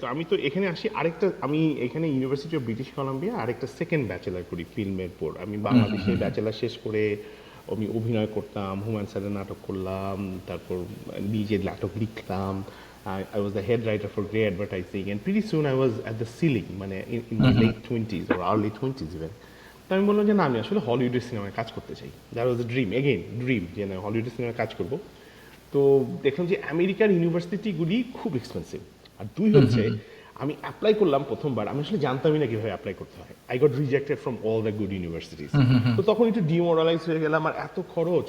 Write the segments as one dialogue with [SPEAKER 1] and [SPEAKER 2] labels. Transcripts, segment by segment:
[SPEAKER 1] তো আমি তো এখানে আসি আরেকটা আমি এখানে ইউনিভার্সিটি অফ ব্রিটিশ কলাম্বিয়া আরেকটা সেকেন্ড ব্যাচেলার করি ফিল্মের পর। আমি বাংলাদেশে ব্যাচেলার শেষ করে আমি অভিনয় করতাম হুমায়ুন স্যারের নাটক করলাম তারপর নিজে নাটক লিখতাম। I was the head writer for Grey advertising and pretty soon I was at the ceiling মানে in my late twenties or early twenties even তো আমি বললাম যে না আমি আসলে হলিউডের সিনেমায় কাজ করতে চাই। That was dream again dream যে না হলিউডের সিনেমায় কাজ করব। তো দেখলাম যে আমেরিকার ইউনিভার্সিটিগুলি খুব এক্সপেন্সিভ আর দুই হচ্ছে আমি অ্যাপ্লাই করলাম প্রথমবার আমি আসলে জানতামই না কীভাবে অ্যাপ্লাই করতে হয়। I got rejected from all the good universities তো তখন একটু ডিমোরালাইজ হয়ে গেলাম আর এত খরচ।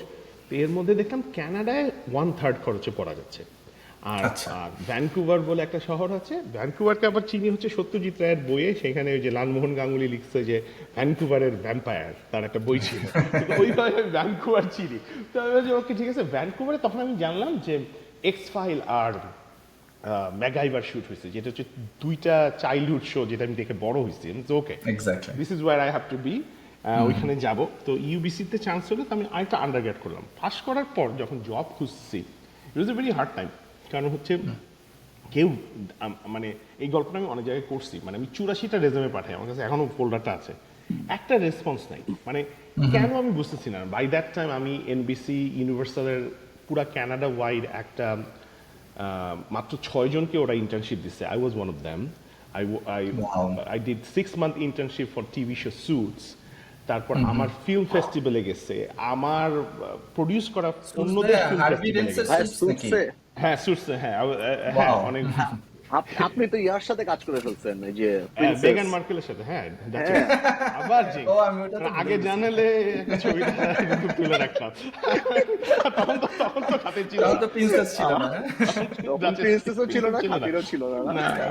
[SPEAKER 1] তো এর মধ্যে দেখলাম ক্যানাডায় ওয়ান থার্ড খরচে পড়া যাচ্ছে। আর
[SPEAKER 2] আচ্ছা।
[SPEAKER 1] আর ভ্যানকুভার বলে একটা শহর আছে ভ্যানকুভারকে আবার চিনি হচ্ছে সত্যজিৎ রায়ের বইয়ে সেখানে ওই যে লালমোহন গাঙ্গুলি লিখছে যে ভ্যানকুভারের ভ্যাম্পায়ার তার একটা বই ছিল। ওইভাবে আমি ভ্যানকুভার চিনি। তো আমি ওকে ঠিক আছে। ভ্যানকুভারে তখন আমি জানলাম যে এক্স ফাইল আর ম্যাগাইভার শুট হয়েছে যেটা হচ্ছে দুইটা চাইল্ডহুড শো যেটা আমি দেখে বড় হয়েছি okay this is where I have to be ওইখানে যাব। তো ইউবিসিতে চান্স হলো তো আমি আরেকটা আন্ডার করলাম। পাস করার পর যখন জব খুঁজছি it was a very hard time কারণ হচ্ছে কেউ মানে এই গল্পটা আমি অনেক জায়গায় করছি মানে আমি চুরাশিটা রেজমে পাঠাই আমার কাছে এখনও ফোল্ডারটা আছে। একটা রেসপন্স নাই মানে কেন আমি বুঝতেছি না বাই দ্যাট টাইম আমি এনবিসি ইউনিভার্সালের পুরা ক্যানাডা ওয়াইড একটা মাত্র ছয় জনকে ওরা ইন্টার্নশিপ দিচ্ছে I was one of them I I. I did six month internship for TV show Suits তারপর আমার ফিল্ম ফেস্টিভ্যালে গেছে। আমার প্রডিউস করা অন্যদের হ্যাঁ সুটস হ্যাঁ আ- হ্যাঁ। অনেক
[SPEAKER 3] আপ- আপনি তো ইয়ার সাথে কাজ করে ফেলছেন এই যে
[SPEAKER 1] মেগান মার্কেলের সাথে হ্যাঁ আবার জি
[SPEAKER 2] ও, আমি ওটা
[SPEAKER 1] আগে জানালে ছবিটা কিন্তু তুলে রাখতাম। তখন তো তখন তো হাতে ছিল
[SPEAKER 2] তখন
[SPEAKER 1] না।
[SPEAKER 2] তো প্রিন্সেস ছিল না হ্যাঁ?
[SPEAKER 3] তখন প্রিন্সেসও ছিল না
[SPEAKER 1] ছিল
[SPEAKER 3] খাতিরও ছিল না?
[SPEAKER 1] না, না, না।